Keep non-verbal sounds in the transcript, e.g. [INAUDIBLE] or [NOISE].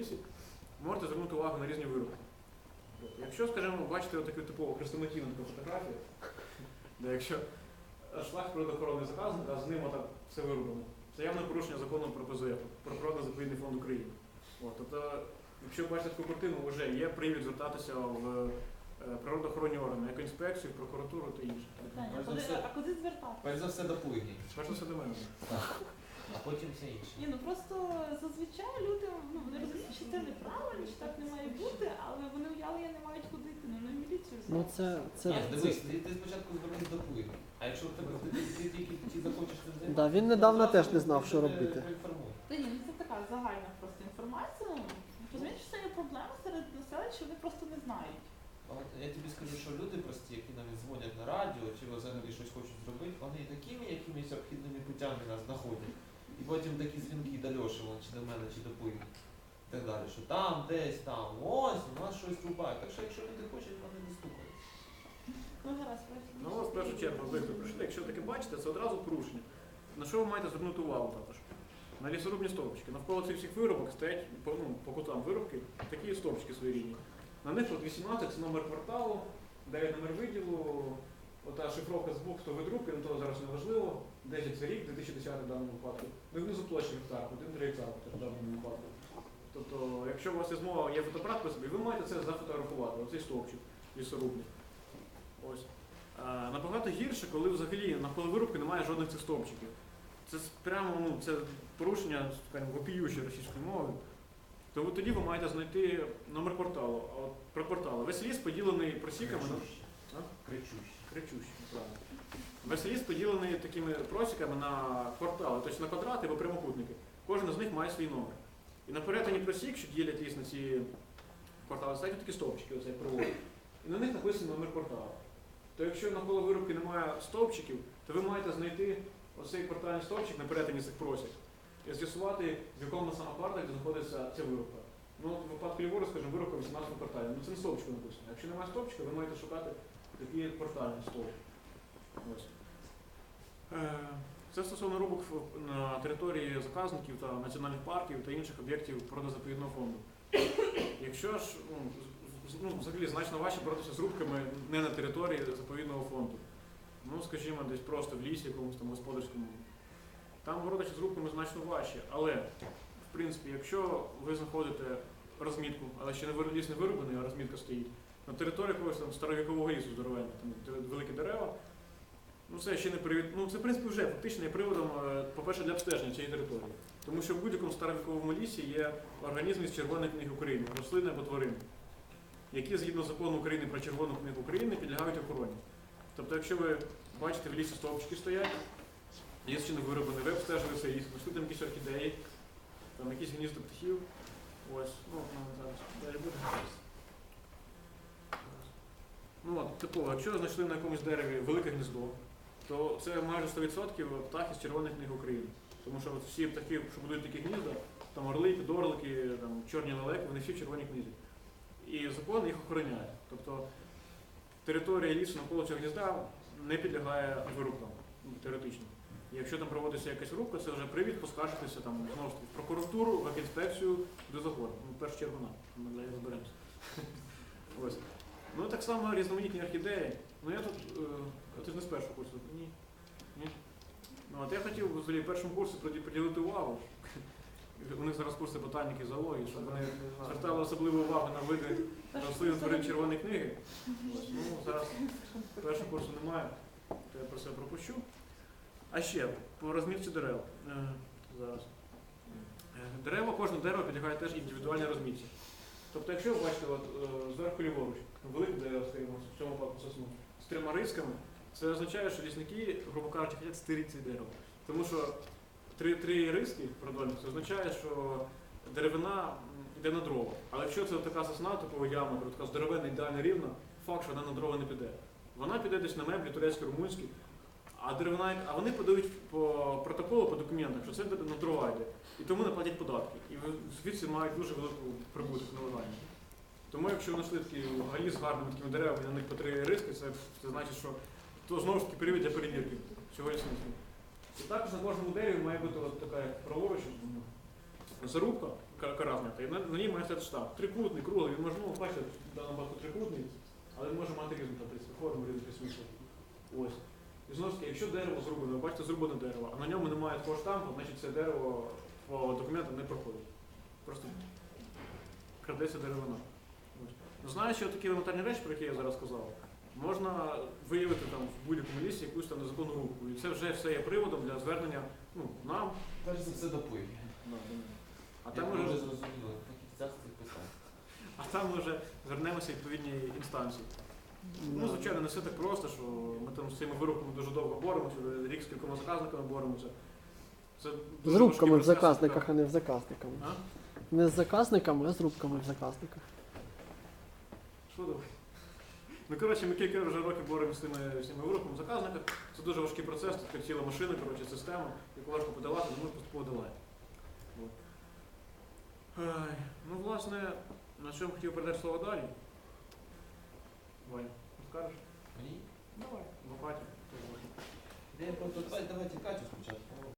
лісі, можете звернути увагу на різні вироби. Якщо, скажімо, бачите таку типову хрестоматійну таку фотографію, де якщо шлях природоохоронний заказник, а з ним отак все вироблено, це явне порушення закону про ПЗФ, про природно-заповідний фонд України. От, тобто, якщо бачите таку картину, вже є привід звертатися в е, природоохоронні органи, як інспекцію, прокуратуру та інше. Перш за а куди звертати? Перш за все до пуйні, Спершу все до мене. А потім все інше. Ні, ну просто зазвичай люди ну, вони розуміють, що це неправильно, що так не має бути, але вони уявлення не мають куди йти, ну на міліцію Ну це, це, Ні, це дивись, ти, ти спочатку звернись до пуйні. А якщо в тебе ти, ти, ти тільки ти захочеш займатися, Да, він недавно то теж не знав, що тебе робити. проінформує. Та ні, ну це така загальна просто інформація. Ну, Розумієш, що це є проблема серед населення, що вони просто не знають. А От я тобі скажу, що люди прості, які навіть дзвонять на радіо чи взагалі щось хочуть зробити, вони такими якимись обхідними путями нас знаходять. І потім такі дзвінки до Льоші, вон, чи до мене, чи до Пуйні. І так далі, що там, десь, там, ось, у нас щось рубають. Так що якщо люди хочуть, вони не стукають. Ну гаразд. Ну, в першу чергу, ви хто прийшли, якщо таке бачите, це одразу порушення. На що ви маєте звернути увагу також? На лісорубні стовпчики. Навколо цих всіх виробок стоять по, ну, по кутам виробки такі стовпчики своєрідні. На них от 18 це номер кварталу, 9 номер виділу, ота шифровка з боку, хто видрубки, ну то зараз не важливо. 10 це рік, 2010 в даному випадку. Ну і внизу площа гектар, 1-3 гектар в даному випадку. Тобто, якщо у вас є змога, є фотоапарат при собі, ви маєте це зафотографувати, оцей стовпчик лісорубний. Ось. А, набагато гірше, коли взагалі навколо вирубки немає жодних цих стовпчиків. Це прямо ну, це порушення вопіючої російської мови. Тому тоді ви маєте знайти номер кварталу. От про квартали. Весь ліс поділений просіками Кричущі. кричущі, правильно. Весь ліс поділений такими просіками на квартали, тобто на квадрати або прямокутники. Кожен з них має свій номер. І на перетині просік, що ділять ліс на ці квартали, стоять такі стовпчики, оцей провод. І на них написано номер кварталу. То якщо навколо вирубки немає стовпчиків, то ви маєте знайти оцей квартальний стовпчик на перетині цих просік і з'ясувати, в якому саме кварталі знаходиться ця вирубка. Ну, от в випадку ліворуч, скажімо, вирубка в 18 кварталі. Ну це не стовпчику написано. Якщо немає стовпчика, ви маєте шукати такий квартальний стовп. Ось. Е, Це стосовно рубок на території заказників та національних парків та інших об'єктів природозаповідного фонду. Якщо ж ну, ну, взагалі значно важче боротися з рубками не на території заповідного фонду. Ну, скажімо, десь просто в лісі, якомусь там господарському. Там боротися з рубками значно важче. Але, в принципі, якщо ви знаходите розмітку, але ще не ліс не вирубаний, а розмітка стоїть, на території якогось там старовікового лісу здоровенного, там великі дерева, ну це ще не привід. Ну це в принципі вже фактично є приводом, е, по-перше, для обстеження цієї території. Тому що в будь-якому старовіковому лісі є організми з Червоної книги України, рослини або тварини, які згідно закону України про Червону книгу України підлягають охороні. Тобто, якщо ви бачите, в лісі стовпчики стоять, ліс ще не вироблений, ви обстежили цей ліс, знайшли там якісь орхідеї, там якісь гнізда птахів. Ось, ну, зараз далі буде. Ну от, типово, якщо знайшли на якомусь дереві велике гніздо, то це майже 100% птахи з Червоної книги України. Тому що от всі птахи, що будують такі гнізда, там орли, підорлики, там, чорні лелеки, вони всі в червоній книзі. І закон їх охороняє. Тобто територія лісу навколо цього гнізда не підлягає вирубкам, ну, теоретично. І якщо там проводиться якась рубка, це вже привід поскаржитися там, знову ж таки, в прокуратуру, в інспекцію до закону. Ну, в першу чергу нам, ми далі розберемося. [LAUGHS] Ну так само різноманітні орхідеї. Ну я тут, е, ти ж не з першого курсу? Ні. Ні. Ну, от я хотів взагалі в першому курсі приділити увагу. У них зараз курси ботаніки зоології, щоб вони звертали особливу увагу на види рослин тварин червоної книги. Ну, зараз першого курсу немає, то я про це пропущу. А ще по розмітці дерев. Е, Зараз. Е, Дерева, кожне дерево підлягає теж індивідуальній розмітці. Тобто, якщо ви бачите от, е, зверху ліворуч, велике дерево, скажімо, в цьому випадку сосну, з трьома рисками, це означає, що лісники, грубо кажучи, хочуть стирити це дерево. Тому що три, три риски продольних, це означає, що деревина йде на дрова. Але якщо це така сосна, типова яма, така здоровенна, ідеально рівна, факт, що вона на дрова не піде. Вона піде десь на меблі, турецькі, румунські, а деревина, а вони подають по протоколу, по документах, що це на дрова. І тому не платять податки. І звідси мають дуже велику прибуток нелегальний. Тому якщо знайшли такі гаї з гарними такими деревами, на них по три риски, це, це значить, що то знову ж таки привід для перевірки цього лісництва. І також на кожному дереві має бути от така праворуч зарубка, ка- кара знята. І на, на ній має стояти штамп. Трикутний, круглий, він може, ну, бачите, в даному випадку трикутний, але він може мати різну там, форму, різних смислів. Ось. І знову ж таки, якщо дерево зрубане, ви бачите, зрубане дерево, а на ньому немає такого штампу, значить це дерево по документам не проходить. Просто крадеться деревина. Ну, знаючи такі елементарні речі, про які я зараз сказав, можна виявити там в будь-якому лісі якусь там незаконну рубку. І це вже все є приводом для звернення ну, нам. Перш за все до. А А там вже зрозуміло, це а там ми вже звернемося в відповідні інстанції. Ну, звичайно, не все так просто, що ми там з цими вирубками дуже довго боремося, рік з кількома заказниками боремося. Це З рубками в заказниках, а не в заказниках. А? Не з заказниками, а з рубками в заказниках. Що давай? Ну, коротше, ми кілька вже років боремося з цими, з вирубками в заказниках. Це дуже важкий процес, тут така ціла машина, коротше, система, яку важко подолати, але ми поступово долаємо. От. Ай, Ну, власне, на чому хотів передати слово далі. Ваня, розкажеш? Мені? Давай. Лопаті. Де я просто давайте Катю спочатку.